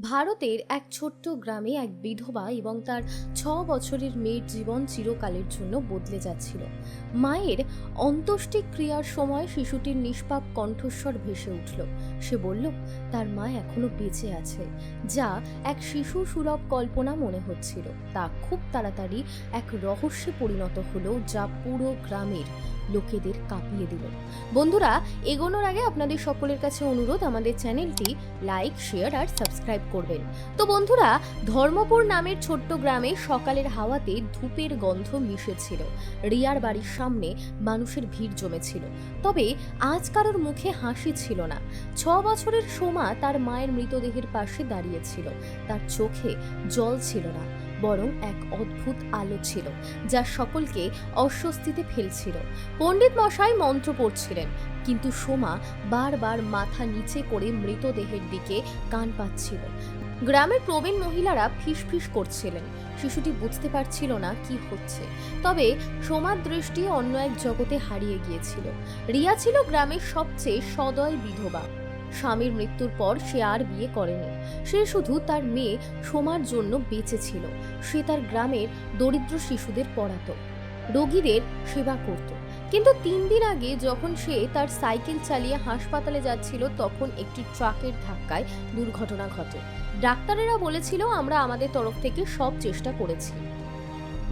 ভারতের এক ছোট্ট গ্রামে এক বিধবা এবং তার ছ বছরের মেয়ের জীবন চিরকালের জন্য বদলে যাচ্ছিল। মায়ের অন্ত্যেষ্টিক ক্রিয়ার সময় শিশুটির নিষ্পাপ কণ্ঠস্বর ভেসে উঠল। সে বলল, তার মা এখনও বেঁচে আছে, যা এক শিশু সুলভ কল্পনা মনে হচ্ছিল। তা খুব তাড়াতাড়ি এক রহস্যে পরিণত হলো, যা পুরো গ্রামের লোকেদের কাঁপিয়ে দিল। বন্ধুরা, এগোনোর আগে আপনাদের সকলের কাছে অনুরোধ, আমাদের চ্যানেলটি লাইক, শেয়ার আর সাবস্ক্রাইব করবেন। তো বন্ধুরা, ধর্মপুর নামের ছোট্ট গ্রামে সকালের হাওয়াতে ধূপের গন্ধ মিশেছিল। রিয়ার বাড়ির সামনে মানুষের ভিড় জমেছিল। তবে আজ কারোর মুখে হাসি ছিল না। ছ বছরের সোমা তার মায়ের মৃতদেহের পাশে দাঁড়িয়েছিল। তার চোখে জল ছিল না। বরং এক অদ্ভুত আলো ছিল, যা সকলকে অস্বস্তিতে ফেলছিল। পণ্ডিত মশাই মন্ত্র পড়ছিলেন, কিন্তু সোমা বারবার মাথা নিচে করে মৃতদেহের দিকে কান পাচ্ছিল। গ্রামের প্রবীণ মহিলারা ফিসফিস করছিলেন, শিশুটি বুঝতে পারছিল না কি হচ্ছে। তবে সোমার দৃষ্টি অন্য এক জগতে হারিয়ে গিয়েছিল। রিয়া ছিল গ্রামের সবচেয়ে সদয় বিধবা। স্বামীর মৃত্যুর পর সে আর বিয়ে করেনি। সে শুধু তার মেয়ে সোমার জন্য বেঁচে ছিল। সে তার গ্রামের দরিদ্র শিশুদের পড়াত। রোগীদের সেবা করত। কিন্তু তিন দিন আগে যখন সে তার সাইকেল চালিয়ে হাসপাতালে যাচ্ছিল, তখন একটি ট্রাকের ধাক্কায় দুর্ঘটনা ঘটে। ডাক্তারেরা বলেছিল, আমরা আমাদের তরফ থেকে সব চেষ্টা করেছি।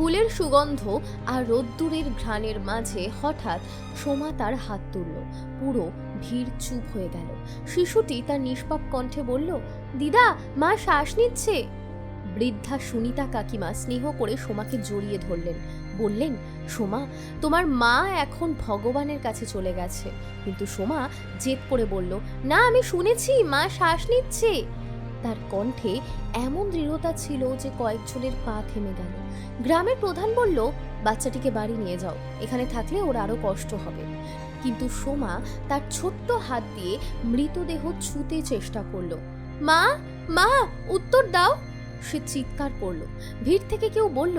ফুলের সুগন্ধ আর রোদ্দুরের ঘ্রাণের মাঝে হঠাৎ সোমা তার হাত তুলল। পুরো ভিড় চুপ হয়ে গেল। শিশুটি তার নিষ্পাপ কণ্ঠে বলল, দিদা, মা শ্বাস নিচ্ছে। বৃদ্ধা সুনিতা কাকিমা স্নেহ করে সোমাকে জড়িয়ে ধরলেন। বললেন, সোমা, তোমার মা এখন ভগবানের কাছে চলে গেছে। কিন্তু সোমা জেদ করে বলল, না, আমি শুনেছি, মা শ্বাস নিচ্ছে। তার কণ্ঠে এমন দৃঢ়তা ছিল যে কয়েকজনের পা থেমে গেল। গ্রামের প্রধান বলল, বাচ্চাটিকে বাড়ি নিয়ে যাও, এখানে থাকলে ওর আরও কষ্ট হবে। কিন্তু সোমা তার ছোট্ট হাত দিয়ে মৃতদেহ ছুতে চেষ্টা করল। মা মা, উত্তর দাও। সে চিৎকার করল। ভিড় থেকে কেউ বলল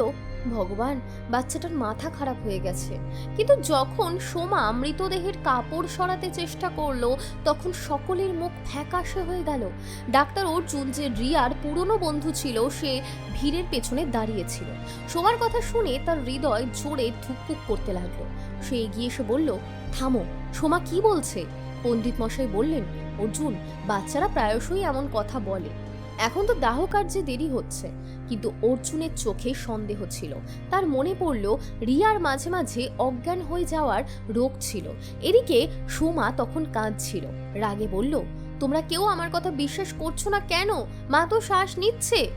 ভগবান, বাচ্চাটার মাথা খারাপ হয়ে গেছে। কিন্তু যখন সোমা মৃতদেহের কাপড় সরাতে চেষ্টা করল, তখন সকলের মুখ ফ্যাকাশে হয়ে গেল। ডাক্তার অর্জুন যে রিয়ার পুরনো বন্ধু ছিল, সে ভিড়ের পেছনে দাঁড়িয়েছিল সোমার কথা শুনে তার হৃদয় জোরে ধুকপুক করতে লাগল। সে এগিয়ে এসে বলল, থামো, সোমা কি বলছে? পণ্ডিত মশাই বললেন, অর্জুন, বাচ্চারা প্রায়শই এমন কথা বলে। এখন তো দাহ কার্যে দেরি হচ্ছে। কিন্তু অর্জুনের চোখে সন্দেহ ছিল। তার মনে পড়ল, রিয়ার মাঝে মাঝে অজ্ঞান হয়ে যাওয়ার রোগ ছিল। এদিকে সোমা তখন কাঁদছিল। রাগে বলল, তোমরা কেউ আমার কথা বিশ্বাস করছ না কেন? মা তো শ্বাস নিচ্ছে।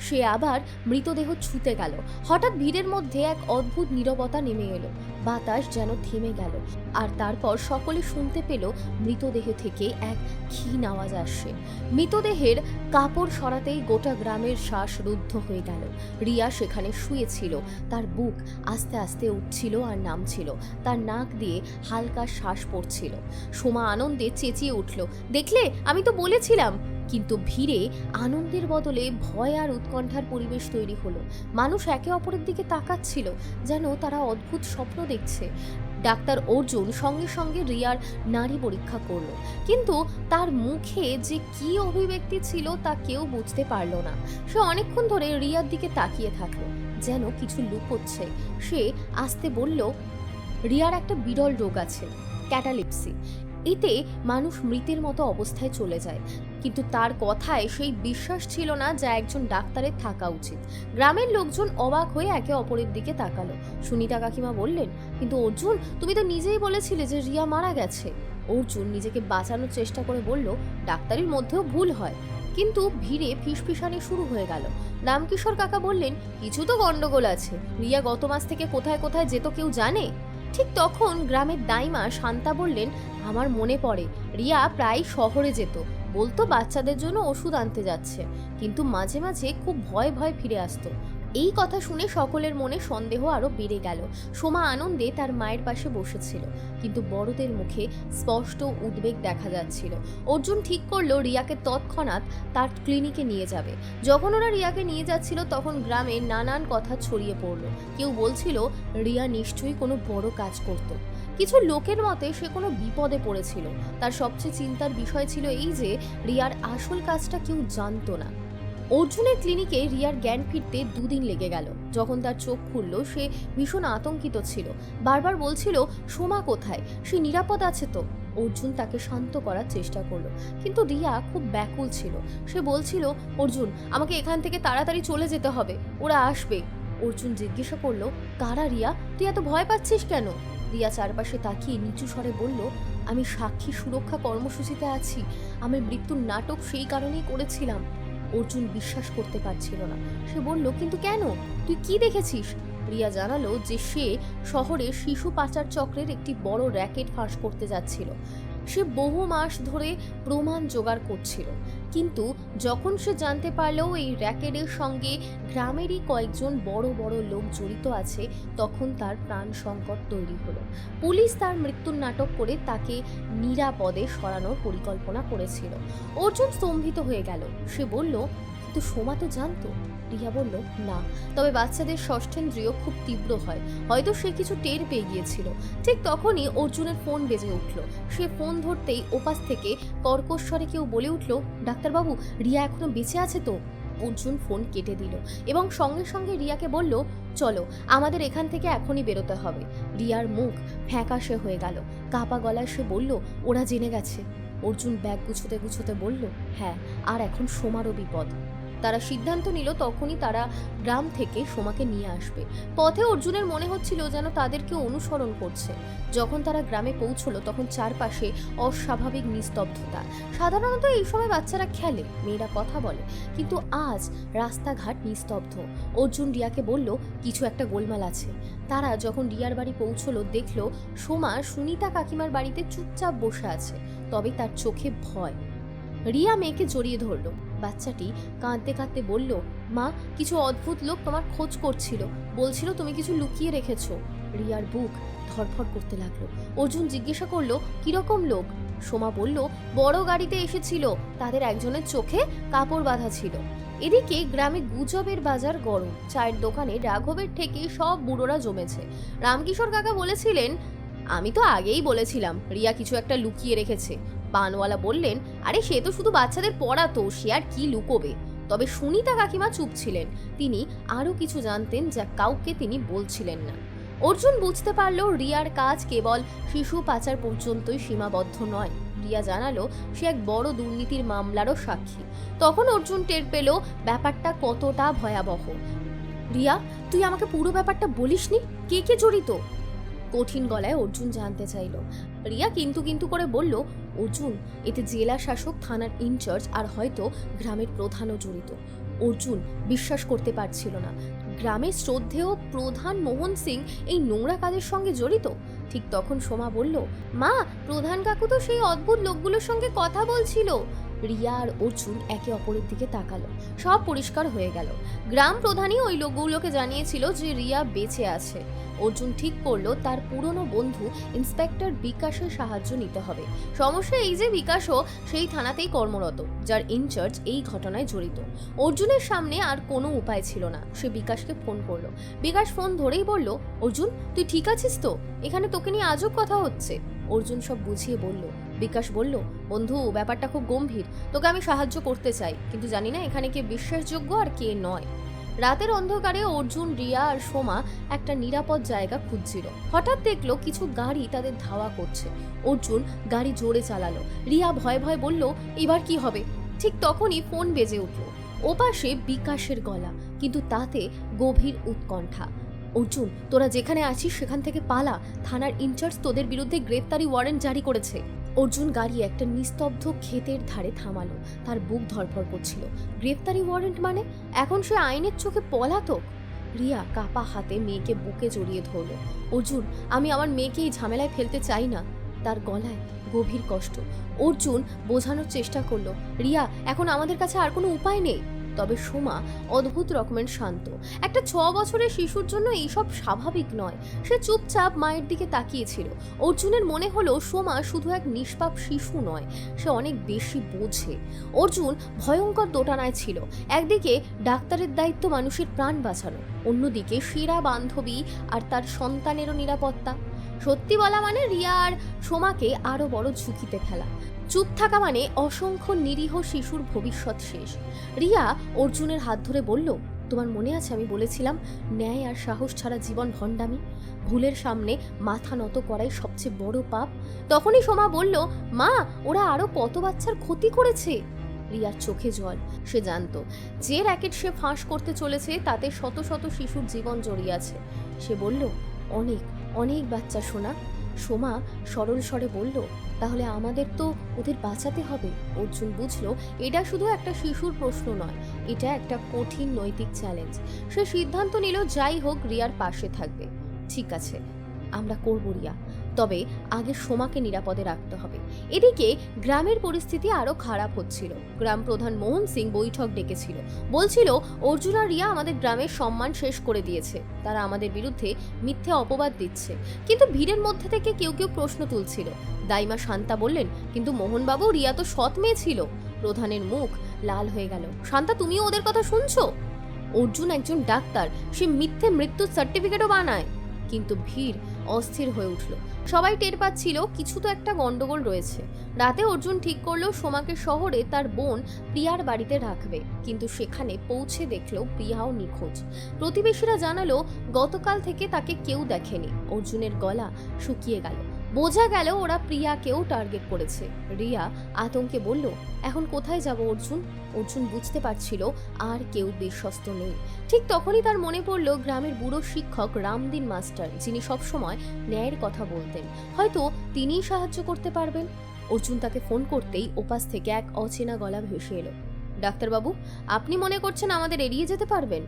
সে আবার মৃতদেহ ছুতে গেল। হঠাৎ ভিড়ের মধ্যে এক অদ্ভুত নীরবতা নেমে এলো। বাতাস যেন থেমে গেল। আর তারপর সকলে শুনতে পেল মৃতদেহ থেকে এক ক্ষীণ আওয়াজ আসছে। মৃতদেহের কাপড় সরাতেই গোটা গ্রামের শ্বাস রুদ্ধ হয়ে গেল। রিয়া সেখানে শুয়েছিল। তার বুক আস্তে আস্তে উঠছিল আর নামছিল। তার নাক দিয়ে হালকা শ্বাস পড়ছিল। সোমা আনন্দে চেঁচিয়ে উঠল, দেখলে? আমি তো বলেছিলাম। কিন্তু ভিড়ে আনন্দের বদলে ভয় আর উৎকণ্ঠার পরিবেশ তৈরি হলো। মানুষ একে অপরের দিকে তাকাচ্ছিল, যেন তারা অদ্ভুত স্বপ্ন দেখছে। ডাক্তার অর্জুন সঙ্গে সঙ্গে রিয়ার নারী পরীক্ষা করল। কিন্তু তার মুখে যে কি অভিব্যক্তি ছিল তা কেউ বুঝতে পারল না। সে অনেকক্ষণ ধরে রিয়ার দিকে তাকিয়ে থাকল, যেন কিছু লুকোচ্ছে। সে আস্তে বলল, রিয়ার একটা বিরল রোগ আছে, ক্যাটালিপসি। এতে মানুষ মৃতের মতো অবস্থায় চলে যায়। কিন্তু তার কথায় সেই বিশ্বাস ছিল না যা একজন ডাক্তারের থাকা উচিত। গ্রামের লোকজন অবাক হয়ে একে অপরের দিকে তাকালো। সুনিতা কাকিমা বললেন, কিন্তু অর্জুন, তুমি তো নিজেই বলেছিলে যে রিয়া মারা গেছে। অর্জুন নিজেকে বাঁচানোর চেষ্টা করে বলল, ডাক্তারির মধ্যেও ভুল হয়। কিন্তু ভিড়ে ফিসফিসানি শুরু হয়ে গেল। রামকিশোর কাকা বললেন, কিছু তো গন্ডগোল আছে। রিয়া গত মাস থেকে কোথায় কোথায় যেত কেউ জানে? ঠিক তখন গ্রামের দাইমা শান্তা বললেন, আমার মনে পড়ে, রিয়া প্রায় শহরে যেত। বলতো বাচ্চাদের জন্য ওষুধ আনতে যাচ্ছে, কিন্তু মাঝে মাঝে খুব ভয় ভয় ফিরে আসতো। এই কথা শুনে সকলের মনে সন্দেহ আরও বেড়ে গেল। সোমা আনন্দে তার মায়ের পাশে বসেছিল, কিন্তু বড়দের মুখে স্পষ্ট উদ্বেগ দেখা যাচ্ছিল। অর্জুন ঠিক করল রিয়াকে তৎক্ষণাৎ তার ক্লিনিকে নিয়ে যাবে। যখন ওরা রিয়াকে নিয়ে যাচ্ছিল, তখন গ্রামে নানান কথা ছড়িয়ে পড়ল। কেউ বলছিল, রিয়া নিশ্চয়ই কোনো বড় কাজ করত। কিছু লোকের মতে সে কোনো বিপদে পড়েছিল। তার সবচেয়ে চিন্তার বিষয় ছিল এই যে, রিয়ার আসল কাজটা কেউ জানতো না। অর্জুনের ক্লিনিকে রিয়ার জ্ঞান ফিরতে দুদিন লেগে গেল। যখন তার চোখ খুলল, সে ভীষণ আতঙ্কিত ছিল। বারবার বলছিল, সোমা কোথায়? সে নিরাপদ আছে তো? অর্জুন তাকে শান্ত করার চেষ্টা করল। কিন্তু রিয়া খুব ব্যাকুল ছিল। সে বলছিল, অর্জুন, আমাকে এখান থেকে তাড়াতাড়ি চলে যেতে হবে। ওরা আসবে। অর্জুন জিজ্ঞাসা করল, কারা রিয়া? তুই এত ভয় পাচ্ছিস কেন? রিয়া চারপাশে তাকিয়ে নিচু স্বরে বলল, আমি সাক্ষী সুরক্ষা কর্মসূচিতে আছি। আমি মৃত্যুর নাটক সেই কারণেই করেছিলাম। অর্জুন বিশ্বাস করতে পারছিল না। সে বলল, কিন্তু কেন? তুই কি দেখেছিস? রিয়া জানালো যে সে শহরে শিশু পাচার চক্রের একটি বড় র্যাকেট ফাঁস করতে যাচ্ছিল। সে বহু মাস ধরে প্রমাণ জোগাড় করছিল। কিন্তু যখন সে জানতে পারল এই র্যাকেটের সঙ্গে গ্রামেরই কয়েকজন বড় বড় লোক জড়িত আছে, তখন তার প্রাণ সংকট তৈরি হলো। পুলিশ তার মৃত্যুর নাটক করে তাকে নিরাপদে সরানোর পরিকল্পনা করেছিল। অর্জুন স্তম্ভিত হয়ে গেল। সে বলল, কিন্তু সোমা তো জানতো। রিয়া বলল, না, তবে বাচ্চাদের ষষ্ঠেন্দ্রিয় খুব তীব্র হয়। হয়তো সে কিছু টের পেয়ে গিয়েছিল। ঠিক তখনই অর্জুনের ফোন বেজে উঠল। সে ফোন ধরতেই ওপাশ থেকে কর্কশ্বরে কেউ বলে উঠল, ডাক্তারবাবু, রিয়া এখনও বেঁচে আছে তো? অর্জুন ফোন কেটে দিল এবং সঙ্গে সঙ্গে রিয়াকে বলল, চলো, আমাদের এখান থেকে এখনই বেরোতে হবে। রিয়ার মুখ ফ্যাকাশে হয়ে গেল। কাপা গলায় সে বলল, ওরা জেনে গেছে। অর্জুন ব্যাগ গুছোতে গুছোতে বলল হ্যাঁ আর এখন সোমারও বিপদ। তারা সিদ্ধান্ত নিল তখনই তারা গ্রাম থেকে সোমাকে নিয়ে আসবে। পথে অর্জুনের মনে হচ্ছিল যেন তাদেরকে অনুসরণ করছে। যখন তারা গ্রামে পৌঁছলো, তখন চারপাশে অস্বাভাবিক নিস্তব্ধতা। সাধারণত এই সময় বাচ্চারা খেলে, মেয়েরা কথা বলে। কিন্তু আজ রাস্তাঘাট নিস্তব্ধ। অর্জুন রিয়াকে বলল, কিছু একটা গোলমাল আছে। তারা যখন রিয়ার বাড়ি পৌঁছলো, দেখল সোমা সুনিতা কাকিমার বাড়িতে চুপচাপ বসে আছে। তবে তার চোখে ভয়। রিয়া মেয়েকে জড়িয়ে ধরলো। বাচ্চাটি কাঁদতে কাঁদতে বলল, মা, কিছু অদ্ভুত লোক তোমার খোঁজ করছিল। বলছিল তুমি কিছু লুকিয়ে রেখেছো। রিয়ার বুক ধরফর করতে লাগল। অর্জুন জিজ্ঞাসা করল, কীরকম লোক? সোমা বলল, বড় গাড়িতে এসেছিল। তাদের একজনের চোখে কাপড় বাঁধা ছিল। এদিকে গ্রামে গুজবের বাজার গরম। চায়ের দোকানে রাঘবের থেকে সব বুড়োরা জমেছে। রামকিশোর কাকা বলেছিলেন, আমি তো আগেই বলেছিলাম, রিয়া কিছু একটা লুকিয়ে রেখেছে। পানওয়ালা বললেন, আরে, সে তো শুধু বাচ্চাদের পড়াতো, সে আর কি লুকোবে? তবে সুনিতা কাকিমা চুপ ছিলেন। তিনি আরও কিছু জানতেন যা কাউকে তিনি বলছিলেন না। অর্জুন বুঝতে পারল, রিয়ার কাজ কেবল শিশু পাচার পর্যন্তই সীমাবদ্ধ নয়। রিয়া জানালো, সে এক বড় দুর্নীতির মামলারও সাক্ষী। তখন অর্জুন টের পেল, ব্যাপারটা কতটা ভয়াবহ। রিয়া, তুই আমাকে পুরো ব্যাপারটা বলিসনি? কে কে জড়িত? কঠিন গলায় অর্জুন জানতে চাইল। রিয়া কিন্তু কিন্তু করে বলল, অর্জুন, এতে জেলা শাসক, থানার ইনচার্জ আর হয়তো গ্রামের প্রধানও জড়িত। অর্জুন, বিশ্বাস করতে পারছিল না। গ্রামের শ্রদ্ধেয় প্রধান মোহন সিং এই নোংরা কাজের সঙ্গে জড়িত? ঠিক তখন সোমা বলল, মা, প্রধান কাকু তো সেই অদ্ভুত লোকগুলোর সঙ্গে কথা বলছিল। রিয়া আর অর্জুন একে অপরের দিকে তাকালো। সব পরিষ্কার হয়ে গেল। গ্রাম প্রধানই ওই লোকগুলোকে জানিয়েছিল যে রিয়া বেঁচে আছে। অর্জুন ঠিক করল, তার পুরনো বন্ধু ইন্সপেক্টর বিকাশের সাহায্য নিতে হবে। সমস্যা এই যে বিকাশও সেই থানাতেই কর্মরত, যার ইনচার্জ এই ঘটনায় জড়িত। অর্জুনের সামনে আর কোনো উপায় ছিল না। সে বিকাশকে ফোন করল। বিকাশ ফোন ধরেই বলল, অর্জুন, তুই ঠিক আছিস তো? এখানে তোকে নিয়ে আজব কথা হচ্ছে। অর্জুন সব বুঝিয়ে বলল বিকাশ বলল, বন্ধু, ব্যাপারটা খুব গম্ভীর। তোকে আমি সাহায্য করতে চাই, কিন্তু জানি না এখানে কে বিশ্বাসযোগ্য আর কে নয়। রাতের অন্ধকারে অর্জুন, রিয়া আর সোমা একটা নিরাপদ জায়গা খুঁজছিল। হঠাৎ দেখল কিছু গাড়ি তাদের ধাওয়া করছে। অর্জুন গাড়ি জোরে চালালো। রিয়া ভয় ভয় বলল, এবার কি হবে? ঠিক তখনই ফোন বেজে উঠল। ওপাশে বিকাশের গলা, কিন্তু তাতে গভীর উৎকণ্ঠা। অর্জুন, তোরা যেখানে আছিস সেখান থেকে পালা। থানার ইনচার্জ তোদের বিরুদ্ধে গ্রেপ্তারি ওয়ারেন্ট জারি করেছে। অর্জুন গাড়ি একটা নিস্তব্ধ ক্ষেতের ধারে থামালো। তার বুক ধরফর করছিল। গ্রেফতারি ওয়ারেন্ট মানে? এখন সে আইনের চোখে পলাতক? রিয়া কাপা হাতে মেয়েকে বুকে জড়িয়ে ধরল। অর্জুন, আমি আমার মেয়েকে এই ঝামেলায় ফেলতে চাই না। তার গলায় গভীর কষ্ট। অর্জুন বোঝানোর চেষ্টা করল, রিয়া, এখন আমাদের কাছে আর কোনো উপায় নেই। তবে সোমা অদ্ভুত রকমের শান্ত। একটা ছ বছরের শিশুর জন্য এইসব স্বাভাবিক নয়। সে চুপচাপ মায়ের দিকে তাকিয়েছিল। অর্জুনের মনে হলো সোমা শুধু এক নিষ্পাপ শিশু নয়, সে অনেক বেশি বোঝে। অর্জুন ভয়ঙ্কর দোটানায় ছিল। একদিকে ডাক্তারের দায়িত্ব মানুষের প্রাণ বাঁচানো, অন্যদিকে সেরা বান্ধবী আর তার সন্তানেরও নিরাপত্তা। সত্যি বলা মানে রিয়া আর সোমাকে আরও বড় ঝুঁকিতে ফেলা। চুপ থাকা মানে অসংখ্য নিরীহ শিশুর ভবিষ্যৎ শেষ। রিয়া অর্জুনের হাত ধরে বলল, তোমার মনে আছে আমি বলেছিলাম, ন্যায় আর সাহস ছাড়া জীবন ভণ্ডামি? ভুলের সামনে মাথা নত করাই সবচেয়ে বড় পাপ? তখনই সোমা বলল, মা, ওরা আরও কত বাচ্চার ক্ষতি করেছে? রিয়ার চোখে জল। সে জানতো, যে র্যাকেট সে ফাঁস করতে চলেছে, তাতে শত শত শিশুর জীবন জড়িয়ে আছে। সে বলল, অনেক অনেক বাচ্চা সোনা সোমা সরল স্বরে বলল, তাহলে আমাদের তো ওদের বাঁচাতে হবে। অর্জুন বুঝল, এটা শুধু একটা শিশুর প্রশ্ন নয়, এটা একটা কঠিন নৈতিক চ্যালেঞ্জ সে সিদ্ধান্ত নিল, যাই হোক, রিয়ার পাশে থাকবে। ঠিক আছে, আমরা করব রিয়া। তবে আগে সোমাকে নিরাপদে রাখতে হবে। এদিকে গ্রামের পরিস্থিতি আরও খারাপ হচ্ছিল। গ্রাম প্রধান মোহন সিং বৈঠক ডেকেছিল। বলছিল, অর্জুন রিয়া আমাদের গ্রামের সম্মান শেষ করে দিয়েছে। তারা আমাদের বিরুদ্ধে মিথ্যে অপবাদ দিচ্ছে। কিন্তু ভিড়ের মধ্যে থেকে কেউ কেউ প্রশ্ন তুলছিল। দাইমা শান্তা বললেন, কিন্তু মোহনবাবু, রিয়া তো সৎ মেয়ে ছিল। প্রধানের মুখ লাল হয়ে গেল। শান্তা, তুমিও ওদের কথা শুনছো? অর্জুন একজন ডাক্তার। সে মিথ্যে মৃত্যুর সার্টিফিকেটও বানায়। কিন্তু ভিড় অস্থির হয়ে উঠল। সবাই টের পাচ্ছিল কিছু তো একটা গন্ডগোল রয়েছে। রাতে অর্জুন ঠিক করল সোমাকে শহরে তার বোন প্রিয়ার বাড়িতে রাখবে। কিন্তু সেখানে পৌঁছে দেখল প্রিয়াও নিখোঁজ। প্রতিবেশীরা জানালো, গতকাল থেকে তাকে কেউ দেখেনি। অর্জুনের গলা শুকিয়ে গেল। বোঝা গেল ওরা প্রিয়াকেও টার্গেট করেছে। রিয়া আতঙ্কে বলল, এখন কোথায় যাব অর্জুন? অর্জুন বুঝতে পারছিল আর কেউ বিশ্বস্ত নেই। ঠিক তখনই তার মনে পড়ল গ্রামের বুড়ো শিক্ষক রামদিন মাস্টার, যিনি সবসময় ন্যায়ের কথা বলতেন। হয়তো তিনিই সাহায্য করতে পারবেন। অর্জুন তাকে ফোন করতেই ওপাশ থেকে এক অচেনা গলা ভেসে এলো, ডাক্তারবাবু, আপনি মনে করছেন আমাদের এড়িয়ে যেতে পারবেন?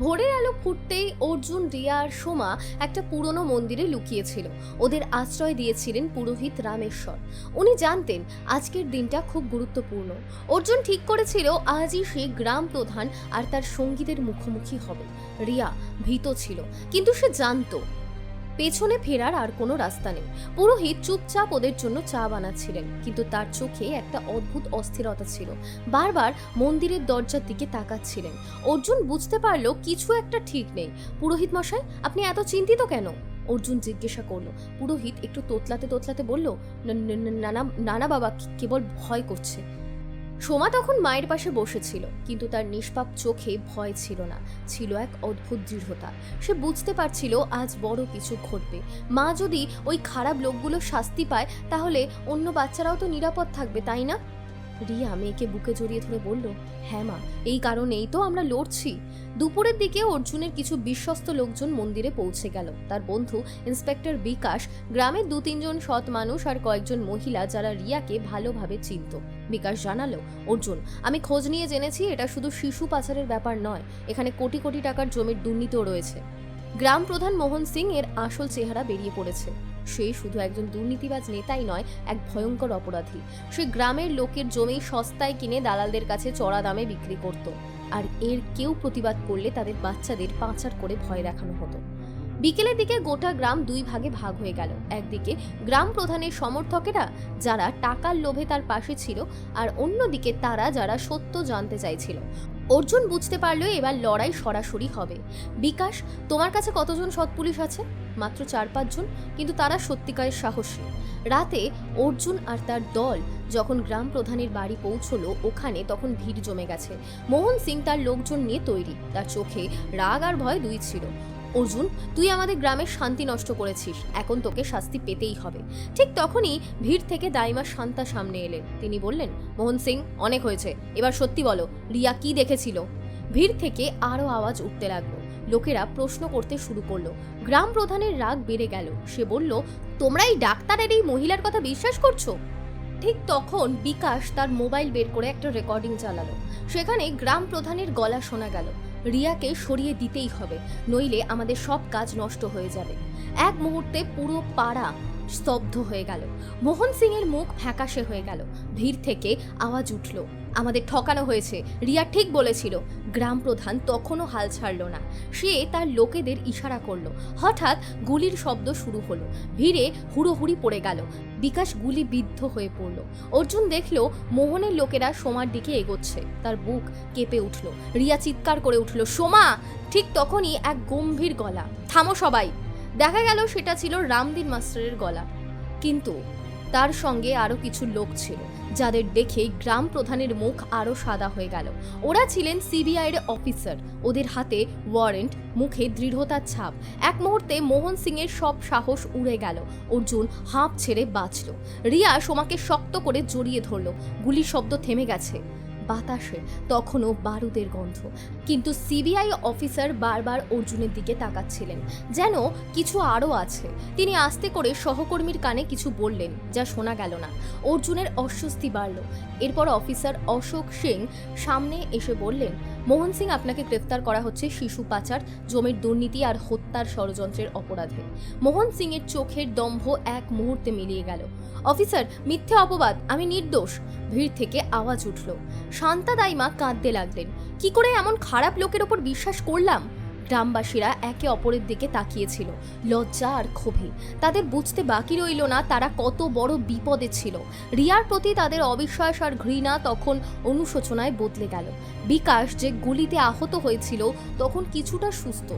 ভোরের আলো ফুটতেই অর্জুন, রিয়া আর সোমা একটা পুরনো মন্দিরে লুকিয়েছিল। ওদের আশ্রয় দিয়েছিলেন পুরোহিত রামেশ্বর। উনি জানতেন আজকের দিনটা খুব গুরুত্বপূর্ণ। অর্জুন ঠিক করেছিল আজই সে গ্রাম প্রধান আর তার সঙ্গীদের মুখোমুখি হবে। রিয়া ভীত ছিল, কিন্তু সে জানতো। পেছনে ফেরার আর কোনো রাস্তা নেই। পুরোহিত চুপচাপ ওদের জন্য চা বানাচ্ছিলেন, কিন্তু তার চোখে একটা অদ্ভুত অস্থিরতা ছিল। বারবার মন্দিরের দরজার দিকে তাকাচ্ছিলেন। অর্জুন বুঝতে পারল কিছু একটা ঠিক নেই। পুরোহিত মশাই, আপনি এত চিন্তিত কেন? অর্জুন জিজ্ঞাসা করল। পুরোহিত একটু তোতলাতে তোতলাতে বলল, "না- না- না- নানা নানা বাবা কেবল ভয় করছে। সোমা তখন মায়ের পাশে বসেছিল, কিন্তু তার নিষ্পাপ চোখে ভয় ছিল না, ছিল এক অদ্ভুত দৃঢ়তা। সে বুঝতে পারছিল আজ বড় কিছু ঘটবে। মা যদি ওই খারাপ লোকগুলো শাস্তি পায়, তাহলে অন্য বাচ্চারাও তো নিরাপদ থাকবে, তাই না? রিয়া মেয়েকে বুকে জড়িয়ে ধরে বলল হ্যাঁ মা, এই কারণেই তো আমরা লড়ছি। দুপুরের দিকে অর্জুনের কিছু বিশ্বস্ত লোকজন মন্দিরে পৌঁছে গেল। তার বন্ধু ইন্সপেক্টর বিকাশ গ্রামের দু তিনজন সৎ মানুষ আর কয়েকজন মহিলা যারা রিয়াকে ভালোভাবে চিনত। বিকাশ জানালো, অর্জুন, আমি খোঁজ নিয়ে জেনেছি এটা শুধু শিশু পাচারের ব্যাপার নয়, এখানে কোটি কোটি টাকার জমির দুর্নীতিও রয়েছে। গ্রাম প্রধান মোহন সিং এর আসল চেহারা বেরিয়ে পড়েছে। সে শুধু একজন দুর্নীতিবাজ নেতাই নয়, এক ভয়ঙ্কর অপরাধী। সে গ্রামের লোকের জমি সস্তায় কিনে দালালদের কাছে চড়া দামে বিক্রি করত। আর এর কেউ প্রতিবাদ করলে তাদের বাচ্চাদের পাচার করে ভয় দেখানো হতো। বিকেলের দিকে গোটা গ্রাম দুই ভাগে ভাগ হয়ে গেল। একদিকে গ্রাম প্রধানের সমর্থকেরা, যারা টাকার লোভে তার পাশে ছিল, আর অন্যদিকে তারা যারা সত্য জানতে চাইছিল। অর্জুন বুঝতে পারলেও এবার লড়াই সরাসরি হবে। বিকাশ, তোমার কাছে কতজন সৎ পুলিশ আছে? মাত্র চার পাঁচজন, কিন্তু তারা সত্যিকারের সাহসী। রাতে অর্জুন আর তার দল যখন গ্রাম প্রধানের বাড়ি পৌঁছলো, ওখানে তখন ভিড় জমে গেছে। মোহন সিং তার লোকজন নিয়ে তৈরি। তার চোখে রাগ আর ভয় দুই ছিল। অর্জুন, তুই আমাদের গ্রামের শান্তি নষ্ট করেছিস। এখন তোকে শাস্তি পেতেই হবে। ঠিক তখনই ভিড় থেকে দাইমা শান্তা সামনে এলেন। তিনি বললেন, মোহন সিং, অনেক হয়েছে। এবার সত্যি বলো, রিয়া কি দেখেছিল? ভিড় থেকে আরও আওয়াজ উঠতে লাগল। লোকেরা প্রশ্ন করতে শুরু করল। গ্রাম প্রধানের রাগ বেড়ে গেল। সে বলল তোমরা এই ডাক্তারের এই মহিলার কথা বিশ্বাস করছ? ঠিক তখন বিকাশ তার মোবাইল বের করে একটা রেকর্ডিং চালালো। সেখানে গ্রাম প্রধানের গলা শোনা গেল। রিয়াকে সরিয়ে দিতেই হবে, নইলে আমাদের সব কাজ নষ্ট হয়ে যাবে। এক মুহূর্তে পুরো পাড়া স্তব্ধ হয়ে গেল। মোহন সিং এর মুখ ফ্যাকাশে হয়ে গেল। ভিড় থেকে আওয়াজ উঠল। আমাদের ঠকানো হয়েছে। রিয়া ঠিক বলেছিল, গ্রাম প্রধান তখনও হাল ছাড়ল না। সে তার লোকেদের ইশারা করল। হঠাৎ গুলির শব্দ শুরু হলো। ভিড়ে হুড়োহুড়ি পড়ে গেল। বিকাশ গুলি বিদ্ধ হয়ে পড়ল। অর্জুন দেখল, মোহনের লোকেরা সোমার দিকে এগোচ্ছে। তার বুক কেঁপে উঠল। রিয়া চিৎকার করে উঠল, সোমা! ঠিক তখনই এক গম্ভীর গলা, থামো সবাই! দেখা গেল সেটা ছিল রামদিন মাস্টারের গলা। কিন্তু তার সঙ্গে আরও কিছু লোক ছিল, যাদের দেখে গ্রাম প্রধানের মুখ আরও সাদা হয়ে গেল। ওরা ছিলেন সিবিআইয়ের অফিসার, ওদের হাতে ওয়ারেন্ট, মুখে দৃঢ়তার ছাপ। এক মুহূর্তে মোহন সিংয়ের সব সাহস উড়ে গেল, অর্জুন হাঁপ ছেড়ে বাঁচল। রিয়া সোমাকে শক্ত করে জড়িয়ে ধরল, গুলির শব্দ থেমে গেছে। বাতাসে, তখনও বারুদের গন্ধ। কিন্তু সিবিআই অফিসার বারবার অর্জুনের দিকে তাকাচ্ছিলেন। যেন কিছু আরও আছে। তিনি আস্তে করে সহকর্মীর কানে কিছু বললেন, যা শোনা গেল না। অর্জুনের অস্বস্তি বাড়ল। এরপর অফিসার অশোক সিং সামনে এসে বললেন মোহন সিং আপনাকে গ্রেফতার করা হচ্ছে শিশু পাচার, জমির দুর্নীতি আর হত্যার ষড়যন্ত্রের অপরাধে। মোহন সিং এর চোখের দম্ভ এক মুহূর্তে মিলিয়ে গেল। অফিসার, মিথ্যে অপবাদ, আমি নির্দোষ। ভিড় থেকে আওয়াজ উঠল। শান্তা দাইমা কাঁদতে লাগলেন। কি করে এমন খারাপ লোকের ওপর বিশ্বাস করলাম? গ্রামবাসীরা একে অপরের দিকে তাকিয়েছিল, লজ্জা আর ক্ষোভে। তাদের বুঝতে বাকি রইল না তারা কত বড় বিপদে ছিল। রিয়ার প্রতি তাদের অবিশ্বাস আর ঘৃণা তখন অনুশোচনায় বদলে গেল। বিকাশ যে গুলিতে আহত হয়েছিল, তখন কিছুটা সুস্থ।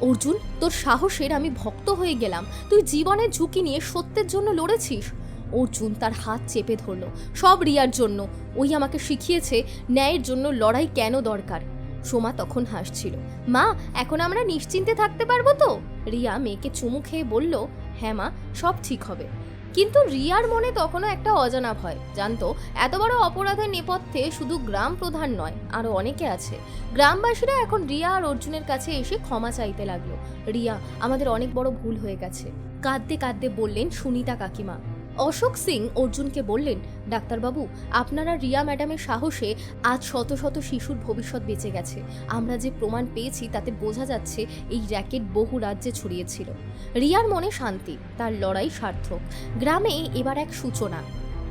অর্জুন, তোর সাহসের আমি ভক্ত হয়ে গেলাম। তুই জীবনের ঝুঁকি নিয়ে সত্যের জন্য লড়েছিস? অর্জুন তার হাত চেপে ধরল। সব রিয়ার জন্য। ওই আমাকে শিখিয়েছে ন্যায়ের জন্য লড়াই কেন দরকার? সোমা তখন হাসছিল। মা, এখন আমরা নিশ্চিন্তে থাকতে পারব তো? রিয়া মেয়েকে চুমু খেয়ে বলল হ্যাঁ মা, সব ঠিক হবে। কিন্তু রিয়ার মনে তখনও একটা অজানা ভয়। জানতো, এত বড় অপরাধের নেপথ্যে শুধু গ্রাম প্রধান নয় আরও অনেকে আছে। গ্রামবাসীরা এখন রিয়া আর অর্জুনের কাছে এসে ক্ষমা চাইতে লাগল। রিয়া, আমাদের অনেক বড় ভুল হয়ে গেছে। কাঁদতে কাঁদতে বললেন সুনিতা কাকিমা। অশোক সিং অর্জুনকে বললেন, ডাক্তারবাবু, আপনারা রিয়া ম্যাডামের সাহসে আজ শত শত শিশুর ভবিষ্যৎ বেঁচে গেছে। আমরা যে প্রমাণ পেয়েছি তাতে বোঝা যাচ্ছে এই র্যাকেট বহু রাজ্যে ছড়িয়েছিল। রিয়ার মনে শান্তি, তার লড়াই সার্থক। গ্রামে এবার এক সূচনা।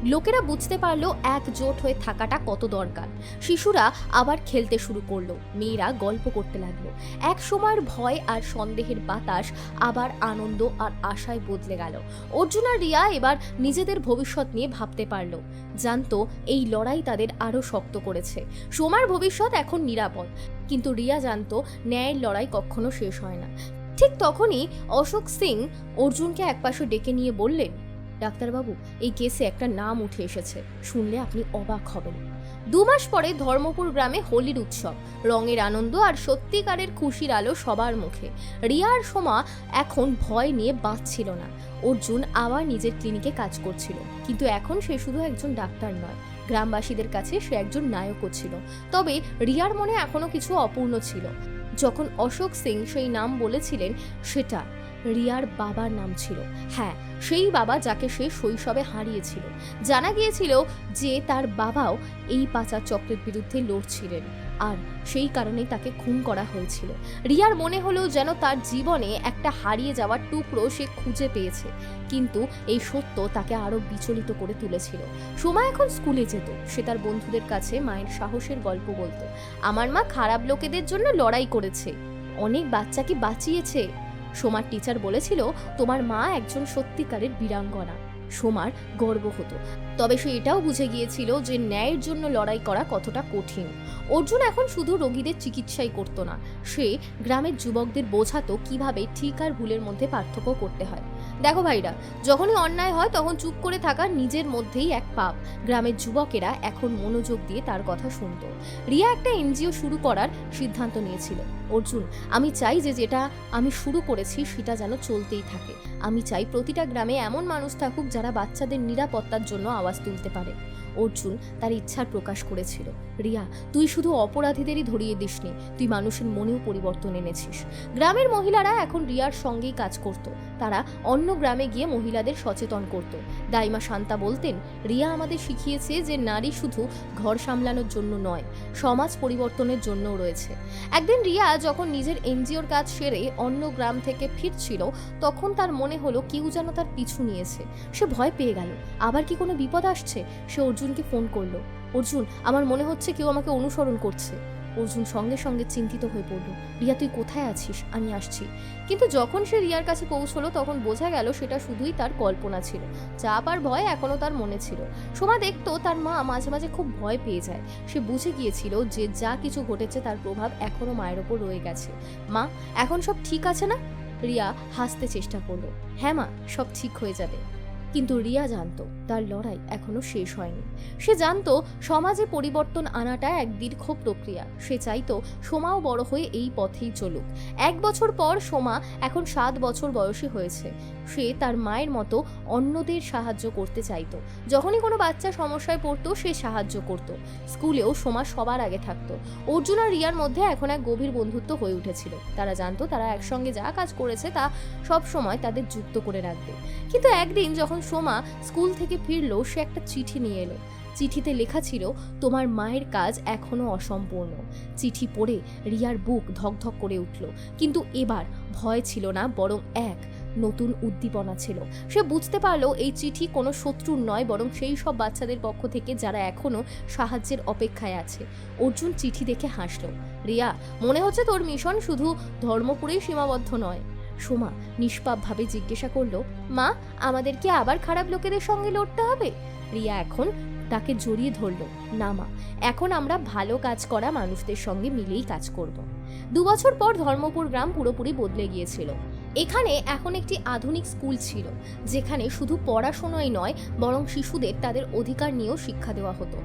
লোকেরা বুঝতে পারল একজোট হয়ে থাকাটা কত দরকার। শিশুরা আবার খেলতে শুরু করল, মেয়েরা গল্প করতে লাগল। এক সময়ের ভয় আর সন্দেহের বাতাস আবার আনন্দ আর আশায় বদলে গেল। অর্জুন আর রিয়া এবার নিজেদের ভবিষ্যৎ নিয়ে ভাবতে পারল। জানতো এই লড়াই তাদের আরও শক্ত করেছে। সোমার ভবিষ্যৎ এখন নিরাপদ। কিন্তু রিয়া জানতো ন্যায়ের লড়াই কখনো শেষ হয় না। ঠিক তখনই অশোক সিং অর্জুনকে একপাশে ডেকে নিয়ে বললেন ডাক্তারবাবু, এই কেসে একটা নাম উঠে এসেছে। শুনলে আপনি অবাক হবেন। দু মাস পরে ধর্মপুর গ্রামে হোলির উৎসব। রঙের আনন্দ আর সত্যিকারের খুশির আলো সবার মুখে। রিয়ার সোমা এখন ভয় নিয়ে বাঁচছিল না। অর্জুন আবার নিজের ক্লিনিকে কাজ করছিল। কিন্তু এখন সে শুধু একজন ডাক্তার নয়, গ্রামবাসীদের কাছে সে একজন নায়কও ছিল। তবে রিয়ার মনে এখনও কিছু অপূর্ণ ছিল। যখন অশোক সিং সেই নাম বলেছিলেন, সেটা রিয়ার বাবার নাম ছিল। হ্যাঁ সেই বাবা যাকে সে শৈশবে হারিয়েছিল। জানা গিয়েছিল যে তার বাবাও এই পাচার চক্রের বিরুদ্ধে লড়ছিলেন আর সেই কারণেই তাকে খুন করা হয়েছিল। রিয়ার মনে হলেও যেন তার জীবনে একটা হারিয়ে যাওয়ার টুকরো সে খুঁজে পেয়েছে। কিন্তু এই সত্য তাকে আরও বিচলিত করে তুলেছিল। সোমা এখন স্কুলে যেত। সে তার বন্ধুদের কাছে মায়ের সাহসের গল্প বলতো। আমার মা খারাপ লোকেদের জন্য লড়াই করেছে। অনেক বাচ্চাকে বাঁচিয়েছে? সোমার টিচার বলেছিল, তোমার মা একজন সত্যিকারের বীরাঙ্গনা। সোমার গর্ব হতো। তবে সে এটাও বুঝে গিয়েছিল যে ন্যায়ের জন্য লড়াই করা কতটা কঠিন। অর্জুন এখন শুধু রোগীদের চিকিৎসাই করতো না, সে গ্রামের যুবকদের বোঝাতো কীভাবে ঠিক আর ভুলের মধ্যে পার্থক্য করতে হয়। দেখো ভাইরা, যখনই অন্যায় হয় তখন চুপ করে থাকা নিজের মধ্যেই এক পাপ। গ্রামের যুবকেরা এখন মনোযোগ দিয়ে তার কথা শুনত। রিয়া একটা এনজিও শুরু করার সিদ্ধান্ত নিয়েছিল। অর্জুন, আমি চাই যে যেটা আমি শুরু করেছি সেটা যেন চলতেই থাকে। আমি চাই প্রতিটা গ্রামে এমন মানুষ থাকুক যারা বাচ্চাদের নিরাপত্তার জন্য আওয়াজ তুলতে পারে। অর্জুন তার ইচ্ছার প্রকাশ করেছিল। রিয়া, তুই শুধু অপরাধীদেরই ধরিয়ে দিসনি, তুই মানুষের মনেও পরিবর্তন এনেছিস। গ্রামের মহিলারা এখন রিয়ার সঙ্গেই কাজ করত, তারা অন্য গ্রামে গিয়ে মহিলাদের সচেতন করত। দাইমা শান্তা বলতেন, রিয়া আমাদের শিখিয়েছে যে নারী শুধু ঘর সামলানোর জন্য নয়, সমাজ পরিবর্তনের জন্যও রয়েছে। একদিন রিয়া যখন নিজের এনজিওর কাজ সেরে অন্য গ্রাম থেকে ফিরছিল, তখন তার মনে হলো কেউ যেন তার পিছু নিয়েছে। সে ভয় পেয়ে গেল। আবার কি কোনো বিপদ আসছে? সে অর্জুনকে ফোন করল। অর্জুন, আমার মনে হচ্ছে কেউ আমাকে অনুসরণ করছে। অর্জুন সঙ্গে সঙ্গে চিন্তিত হয়ে পড়ল। রিয়া, তুই কোথায় আছিস? আমি আসছি। কিন্তু যখন সে রিয়ার কাছে পৌঁছলো, তখন বোঝা গেল সেটা শুধুই তার কল্পনা ছিল। চাপ আর ভয় এখনও তার মনে ছিল। সোমা দেখতো তার মা মাঝে মাঝে খুব ভয় পেয়ে যায়। সে বুঝে গিয়েছিল যে যা কিছু ঘটেছে তার প্রভাব এখনও মায়ের ওপর রয়ে গেছে। মা, এখন সব ঠিক আছে না? রিয়া হাসতে চেষ্টা করল। হ্যাঁ মা, সব ঠিক হয়ে যাবে। কিন্তু রিয়া জানতো তার লড়াই এখনও শেষ হয়নি। সে জানতো সমাজে পরিবর্তন আনাটা এক দীর্ঘ প্রক্রিয়া। সে চাইতো সোমাও বড় হয়ে এই পথেই চলুক। এক বছর পর সোমা এখন সাত বছর বয়সী হয়েছে। সে তার মায়ের মতো অন্যদের সাহায্য করতে চাইতো। যখনই কোনো বাচ্চা সমস্যায় পড়তো, সে সাহায্য করত। স্কুলেও সোমা সবার আগে থাকতো। অর্জুন আর রিয়ার মধ্যে এখন এক গভীর বন্ধুত্ব হয়ে উঠেছিল। তারা জানতো তারা একসঙ্গে যা কাজ করেছে তা সব সময় তাদের যুক্ত করে রাখবে। কিন্তু একদিন যখন সোমা স্কুল থেকে ফিরলো, সে একটা চিঠি নিয়ে এলো। চিঠিতে লেখা ছিল, তোমার মায়ের কাজ এখনও অসম্পূর্ণ। চিঠি পড়ে রিয়ার বুক ধকধক করে উঠল। কিন্তু এবার ভয় ছিল না, বরং এক নতুন উদ্দীপনা ছিল। সে বুঝতে পারল এই চিঠি কোনো শত্রুর নয়, বরং সেই সব বাচ্চাদের পক্ষ থেকে যারা এখনও সাহায্যের অপেক্ষায় আছে। অর্জুন চিঠি দেখে হাসলো, রিয়া, মনে হচ্ছে তোর মিশন শুধু ধর্মপুরেই সীমাবদ্ধ নয়। সোমা নিষ্পাপভাবে জিজ্ঞাসা করল, মা, আমাদের কি আবার খারাপ লোকেদের সঙ্গে লড়তে হবে? রিয়া এখন তাকে জড়িয়ে ধরলো, না মা, এখন আমরা ভালো কাজ করা মানুষদের সঙ্গে মিলেই কাজ করব। দু বছর পর ধর্মপুর গ্রাম পুরোপুরি বদলে গিয়েছিল। এখানে এখন একটি আধুনিক স্কুল ছিল, যেখানে শুধু পড়াশোনাই নয়, বরং শিশুদের তাদের অধিকার নিয়েও শিক্ষা দেওয়া হতো।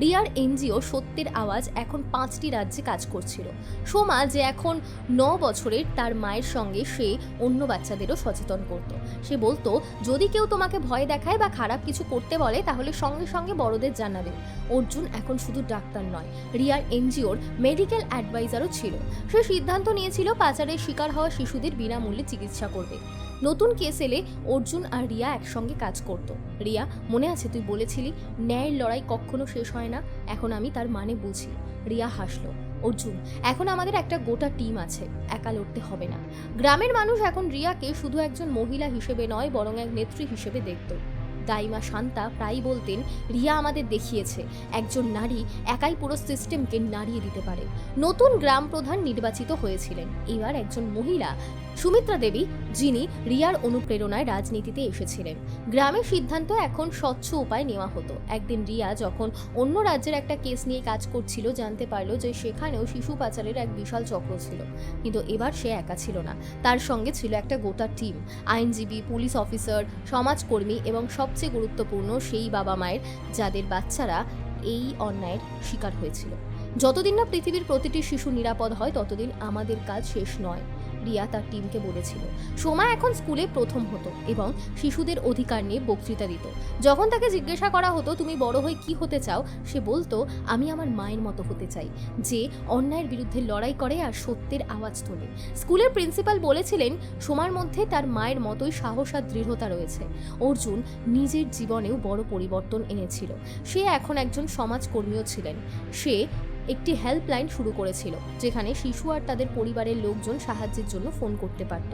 রিয়ার এনজিও সত্যের আওয়াজ এখন পাঁচটি রাজ্যে কাজ করছিল। সোমা, যে এখন ন বছরের, তার মায়ের সঙ্গে সে অন্য বাচ্চাদেরও সচেতন করত। সে বলতো, যদি কেউ তোমাকে ভয় দেখায় বা খারাপ কিছু করতে বলে, তাহলে সঙ্গে সঙ্গে বড়দের জানাবে। অর্জুন এখন শুধু ডাক্তার নয়, রিয়ার এনজিওর মেডিকেল অ্যাডভাইজারও ছিল। সে সিদ্ধান্ত নিয়েছিল, পাচারের শিকার হওয়া শিশুদের বিনামূল্যে চিকিৎসা করবে। নতুন কেস এলে অর্জুন আর রিয়া একসঙ্গে কাজ করত। রিয়া, মনে আছে তুই বলেছিলি, ন্যায়ের লড়াই কখনো শেষ হয় না, এখন আমি তার মানে বুঝি। রিয়া হাসলো, অর্জুন, এখন আমাদের একটা গোটা টিম আছে, একা লড়তে হবে না। গ্রামের মানুষ এখন রিয়াকে শুধু একজন মহিলা হিসেবে নয়, বরং এক নেত্রী হিসেবে দেখত। দাইমা শান্তা প্রায় বলতেন, রিয়া আমাদের দেখিয়েছে, একজন নারী একাই পুরো সিস্টেমকে নাড়িয়ে দিতে পারে। নতুন গ্রাম প্রধান নির্বাচিত হয়েছিলেন। এবার একজন মহিলা সুমিত্রা দেবী, যিনি রিয়ার অনুপ্রেরণায় রাজনীতিতে এসেছিলেন। গ্রামের সিদ্ধান্ত এখন স্বচ্ছ উপায় নেওয়া হতো। একদিন রিয়া যখন অন্য রাজ্যের একটা কেস নিয়ে কাজ করছিল, জানতে পারল যে সেখানেও শিশু পাচারের এক বিশাল চক্র ছিল। কিন্তু এবার সে একা ছিল না। তার সঙ্গে ছিল একটা গোটা টিম। আইনজীবী, পুলিশ অফিসার, সমাজকর্মী এবং সবচেয়ে গুরুত্বপূর্ণ সেই বাবা মায়ের, যাদের বাচ্চারা এই অন্যায়ের শিকার হয়েছিল। যতদিন না পৃথিবীর প্রতিটি শিশু নিরাপদ হয়, ততদিন আমাদের কাজ শেষ নয়। রিয়া তার টিমকে বলেছিল। সোমা এখন স্কুলে প্রথম হতো এবং শিশুদের অধিকার নিয়ে বক্তৃতা দিত। যখন তাকে জিজ্ঞাসা করা হতো, তুমি বড় হয়ে কি হতে চাও? সে বলতো, আমি আমার মায়ের মতো হতে চাই, যে অন্যায়ের বিরুদ্ধে লড়াই করে আর সত্যের আওয়াজ তোলে। স্কুলের প্রিন্সিপাল বলেছিলেন, সোমার মধ্যে তার মায়ের মতোই সাহস আর দৃঢ়তা রয়েছে। অর্জুন নিজের জীবনেও বড় পরিবর্তন এনেছিল। সে এখন একজন সমাজকর্মীও ছিলেন। সে একটি হেল্পলাইন শুরু করেছিল, যেখানে শিশু আর তাদের পরিবারের লোকজন সাহায্যের জন্য ফোন করতে পারত।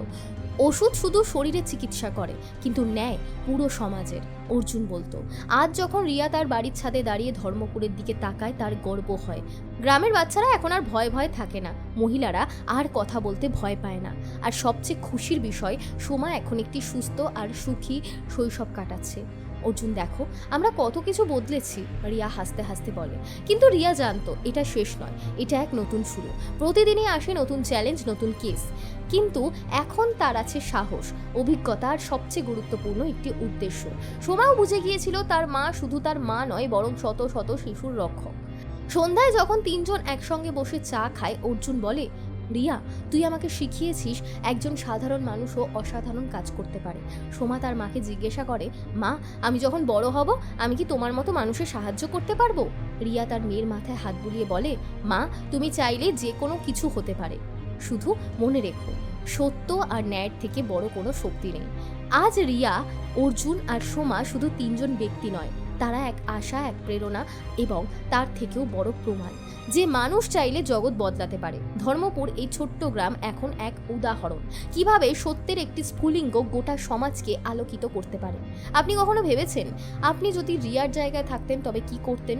ওষুধ শুধু শরীরে চিকিৎসা করে, কিন্তু ন্যায় পুরো সমাজের, অর্জুন বলতো। আজ যখন রিয়া তার বাড়ির ছাদে দাঁড়িয়ে ধর্মপুরের দিকে তাকায়, তার গর্ব হয়। গ্রামের বাচ্চারা এখন আর ভয় ভয় থাকে না। মহিলারা আর কথা বলতে ভয় পায় না। আর সবচেয়ে খুশির বিষয়, সোমা এখন একটি সুস্থ আর সুখী শৈশব কাটাচ্ছে। অর্জুন, দেখো, আমরা কত কিছু বদলেছি, রিয়া হাসতে হাসতে বলে। কিন্তু রিয়া জানতো, এটা শেষ নয়, এটা এক নতুন শুরু। প্রতিদিনই আসে নতুন চ্যালেঞ্জ নতুন কেস কিন্তু এখন তার আছে সাহস অভিজ্ঞতা আর সবচেয়ে গুরুত্বপূর্ণ একটি উদ্দেশ্য। সোমাও বুঝে গিয়েছিল, তার মা শুধু তার মা নয়, বরং শত শত শিশুর রক্ষক। সন্ধ্যায় যখন তিনজন একসঙ্গে বসে চা খায়, অর্জুন বলে রিয়া, তুই আমাকে শিখিয়েছিস একজন সাধারণ মানুষও অসাধারণ কাজ করতে পারে। সোমা তার মাকে জিজ্ঞাসা করে, মা, আমি যখন বড় হব, আমি কি তোমার মতো মানুষের সাহায্য করতে পারব? রিয়া তার মেয়ের মাথায় হাত বুলিয়ে বলে, মা, তুমি চাইলে যে কোনো কিছু হতে পারে। শুধু মনে রেখো, সত্য আর ন্যায়ের থেকে বড় কোনো শক্তি নেই। আজ রিয়া, অর্জুন আর সোমা শুধু তিনজন ব্যক্তি নয় তারা এক আশা, এক প্রেরণা এবং তার থেকেও বড় প্রমাণ। যে মানুষ চাইলে জগৎ বদলাতে পারে। ধর্মপুর, এই ছোট্ট গ্রাম এখন এক উদাহরণ। কীভাবে সত্যের একটি স্ফুলিঙ্গ গোটা সমাজকে আলোকিত করতে পারে? আপনি কখনো ভেবেছেন? আপনি যদি রিয়ার জায়গায় থাকতেন তবে কি করতেন?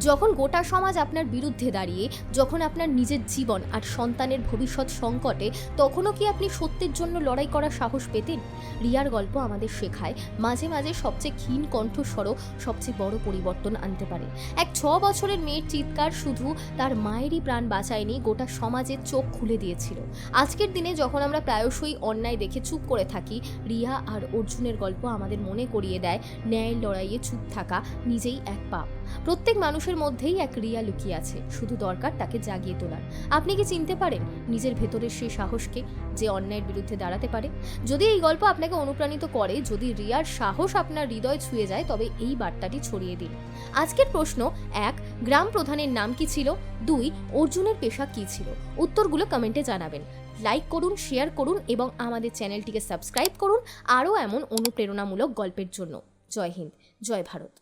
যখন গোটা সমাজ আপনার বিরুদ্ধে দাঁড়িয়ে, যখন আপনার নিজের জীবন আর সন্তানের ভবিষ্যৎ সংকটে, তখনও কি আপনি সত্যের জন্য লড়াই করার সাহস পেতেন? রিয়ার গল্প আমাদের শেখায়, মাঝে মাঝে সবচেয়ে ক্ষীণ কণ্ঠস্বরও সবচেয়ে বড় পরিবর্তন আনতে পারে। এক ছ বছরের মেয়ের চিৎকার শুধু তার মায়েরই প্রাণ বাঁচায়নি, গোটা সমাজের চোখ খুলে দিয়েছিল। আজকের দিনে যখন আমরা প্রায়শই অন্যায় দেখে চুপ করে থাকি, রিয়া আর অর্জুনের গল্প আমাদের মনে করিয়ে দেয়, ন্যায়ের লড়াইয়ে চুপ থাকা নিজেই এক পাপ। প্রত্যেক মানুষের মধ্যেই এক রিয়া লুকিয়ে আছে, শুধু দরকার তাকে জাগিয়ে তোলার। আপনি কি চিনতে পারেন নিজের ভেতরের সেই সাহসকে যে অন্যায়ের বিরুদ্ধে দাঁড়াতে পারে? যদি এই গল্প আপনাকে অনুপ্রাণিত করে, যদি রিয়ার সাহস আপনার হৃদয় ছুঁয়ে যায়, তবে এই বার্তাটি ছড়িয়ে দিন। আজকের প্রশ্ন এক, গ্রাম প্রধানের নাম কি ছিল? দুই, অর্জুনের পেশা কি ছিল? উত্তরগুলো কমেন্টে জানাবেন। লাইক করুন, শেয়ার করুন এবং আমাদের চ্যানেলটিকে সাবস্ক্রাইব করুন আরও এমন অনুপ্রেরণামূলক গল্পের জন্য। জয় হিন্দ, জয় ভারত।